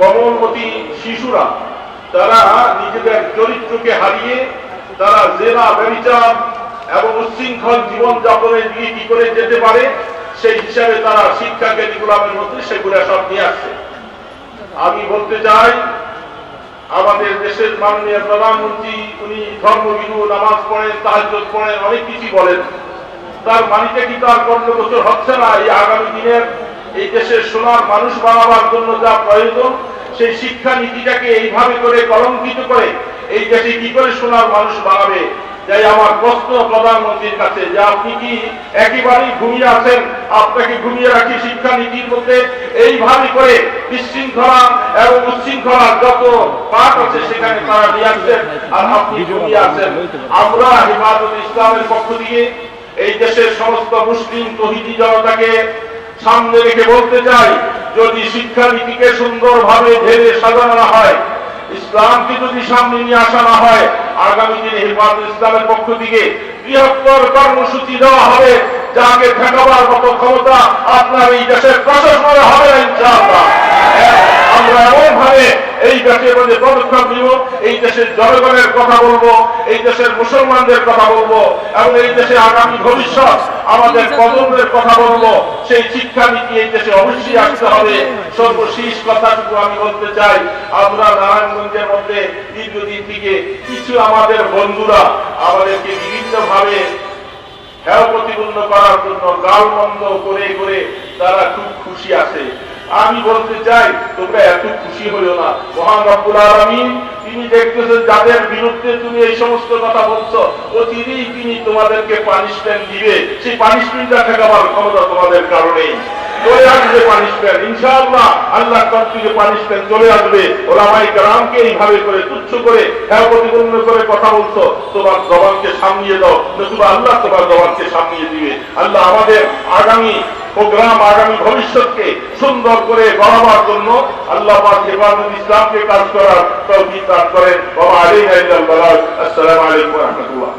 কমলমতি শিশুরা, তারা নিজেদের চরিত্রকে হারিয়ে তারা জেনা ব্যবচার এবং উচ্ছৃঙ্খল জীবনযাপনের দিকে কি করে যেতে পারে, সেই হিসাবে তারা শিক্ষা কারিকুলামের মধ্যে সেগুলো সব নিয়ে আসছে। আমি বলতে চাই, আমাদের দেশের মাননীয় প্রধানমন্ত্রী, উনি ধর্মবিরু, নামাজ পড়েন, তাহাজ্জুদ পড়েন, অনেক কিছু বলেন। তার মানিটা কি তার কর্মগোচর হচ্ছে না, এই আগামী দিনের এই দেশের সোনার মানুষ বানাবার জন্য যা প্রয়োজন, সেই শিক্ষা নীতিটাকে এইভাবে করে কলঙ্কিত করে এই দেশে কি করে সোনার মানুষ বানাবে? যাই আমার প্রশ্ন প্রধানমন্ত্রীর কাছে, যে আপনি কি একেবারেই ঘুমিয়ে আছেন? আপনাকে ঘুমিয়ে রাখি শিক্ষা নীতির মধ্যে? এইভাবে করে বিশৃঙ্খলা এবং উচ্ছৃঙ্খলার যত পাঠ আছে সেখানে তারা নিয়ে আসছেন আর আপনি ঘুমিয়ে আছেন। আমরা হিমাদুল ইসলামের পক্ষ থেকে এই দেশের সমস্ত মুসলিম তহিদি জনতাকে সামনে রেখে বলতে চাই, যদি শিক্ষানীতিকে সুন্দরভাবে ঢেলে সাজানো না হয়, ইসলামকে যদি সামনে নিয়ে আসা না হয়, আগামী দিনে হিফাজুল ইসলামের পক্ষ থেকে বৃহত্তর কর্মসূচি দেওয়া হবে, যাকে ঠেকাবার মতো ক্ষমতা আপনার এই দেশের প্রশাসনে হবে ইনশাআল্লাহ। আমরা এমন ভাবে এই দেশের মধ্যে পদক্ষেপ নিব, এই দেশের জনগণের কথা বলব এই দেশের মুসলমানদের কথা বলব এবং এই দেশের আগামী ভবিষ্যৎ আমাদের প্রজন্মের কথা বলব। সেই শিক্ষা নীতি এই দেশে অবশ্যই আসতে হবে। সর্বশেষ কথাটুকু আমি বলতে চাই আমরা নারায়ণগঞ্জের মধ্যে দীর্ঘদিন থেকে কিছু আমাদের বন্ধুরা আমাদেরকে বিভিন্ন ভাবে হেয় প্রতিপন্ন করার জন্য গাল বন্ধ করে করে তারা খুব খুশি আছে। আমি বলতে চাই তোমরা এত খুশি হইও না। মহান রব্বুল আলামিন তিনি দেখতেছেন যাদের বিরুদ্ধে তুমি এই সমস্ত কথা বলছো অচিরেই তিনি তোমাদেরকে পানিশমেন্ট দিবে। সেই পানিশমেন্টটা ঠেকাবার ক্ষমতা তোমাদের কারণেই। তোমার দাও। আল্লাহ তোমার দিবে। আল্লাহ আমাদের আগামী প্রোগ্রাম আগামী ভবিষ্যৎকে সুন্দর করে গড়াবার জন্য আল্লাহ হেফাজুল ইসলামকে কাজ করার তৌফিক দান করেন। বাবা আলাইকুম রহমতুল্লাহ।